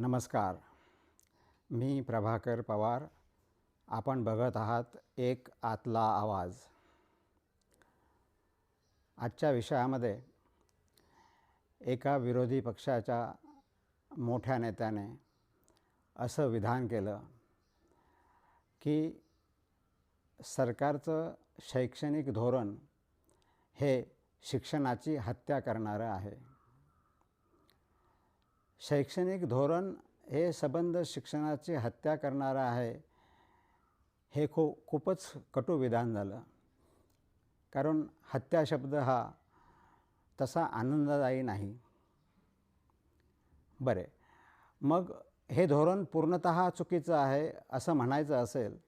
नमस्कार. मी प्रभाकर पवार. आपण बघत आहात एक आतला आवाज. आजच्या विषयामध्ये एका विरोधी पक्षाच्या मोठ्या नेत्याने असं विधान केलं की सरकारचं शैक्षणिक धोरण हे शिक्षणाची हत्या करणारं आहे. शैक्षणिक धोरण हे सबंध शिक्षणाची हत्या करणारं आहे. हे खू खूपच कटू विधान झालं. कारण हत्या शब्द हा तसा आनंददायी नाही. बरे. मग हे धोरण पूर्णत चुकीचं आहे असं म्हणायचं असेल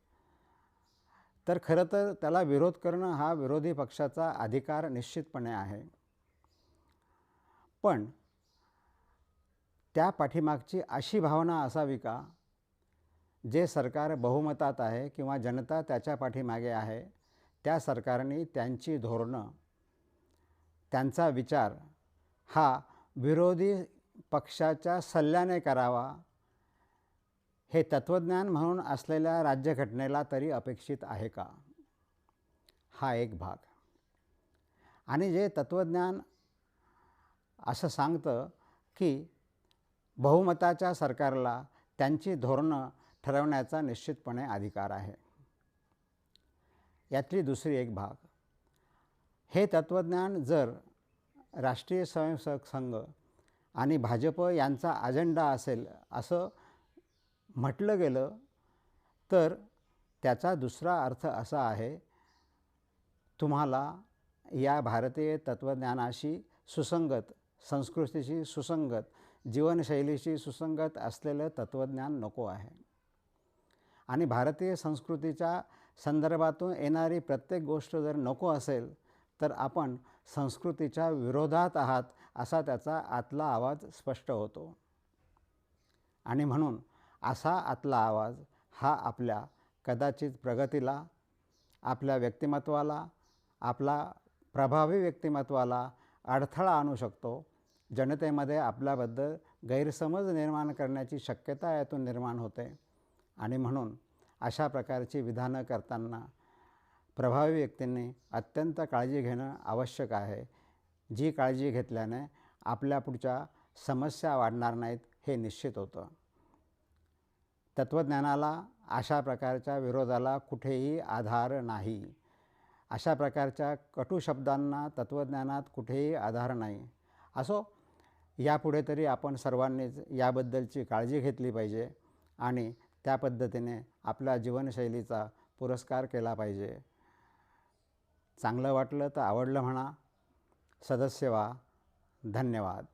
तर खरं तर त्याला विरोध करणं हा विरोधी पक्षाचा अधिकार निश्चितपणे आहे. पण त्या पाठीमागची अशी भावना असावी का? जे सरकार बहुमतात आहे किंवा जनता त्याच्या पाठीमागे आहे त्या सरकारने त्यांची धोरणं त्यांचा विचार हा विरोधी पक्षाच्या सल्ल्याने करावा हे तत्त्वज्ञान म्हणून असलेल्या राज्यघटनेला तरी अपेक्षित आहे का? हा एक भाग. आणि जे तत्त्वज्ञान असं सांगतं की बहुमताच्या सरकारला त्यांची धोरणं ठरवण्याचा निश्चितपणे अधिकार आहे. यातली दुसरी एक भाग. हे तत्त्वज्ञान जर राष्ट्रीय स्वयंसेवक संघ आणि भाजप यांचा अजेंडा असेल असं म्हटलं गेलं तर त्याचा दुसरा अर्थ असा आहे तुम्हाला या भारतीय तत्त्वज्ञानाशी सुसंगत संस्कृतीशी सुसंगत जीवनशैलीशी सुसंगत असलेलं तत्त्वज्ञान नको आहे. आणि भारतीय संस्कृतीच्या संदर्भातून येणारी प्रत्येक गोष्ट जर नको असेल तर आपण संस्कृतीच्या विरोधात आहात असा त्याचा आतला आवाज स्पष्ट होतो. आणि म्हणून असा आतला आवाज हा आपल्या कदाचित प्रगतीला आपल्या व्यक्तिमत्वाला आपला प्रभावी व्यक्तिमत्वाला अडथळा आणू शकतो जनतेमध्ये आपल्याबद्दल गैरसमज निर्माण करण्याची शक्यता यातून निर्माण होते. आणि म्हणून अशा प्रकारची विधानं करताना प्रभावी व्यक्तींनी अत्यंत काळजी घेणं आवश्यक आहे. जी काळजी घेतल्याने आपल्या पुढच्या समस्या वाढणार नाहीत हे निश्चित होतं. तत्त्वज्ञानाला अशा प्रकारच्या विरोधाला कुठेही आधार नाही. अशा प्रकारच्या कटू शब्दांना तत्त्वज्ञानात कुठेही आधार नाही. असो यापुढे तरी आपण सर्वांनीच याबद्दलची काळजी घेतली पाहिजे आणि त्या पद्धतीने आपल्या जीवनशैलीचा पुरस्कार केला पाहिजे. चांगलं वाटलं तर आवडलं म्हणा. सदस्य व्हा. धन्यवाद.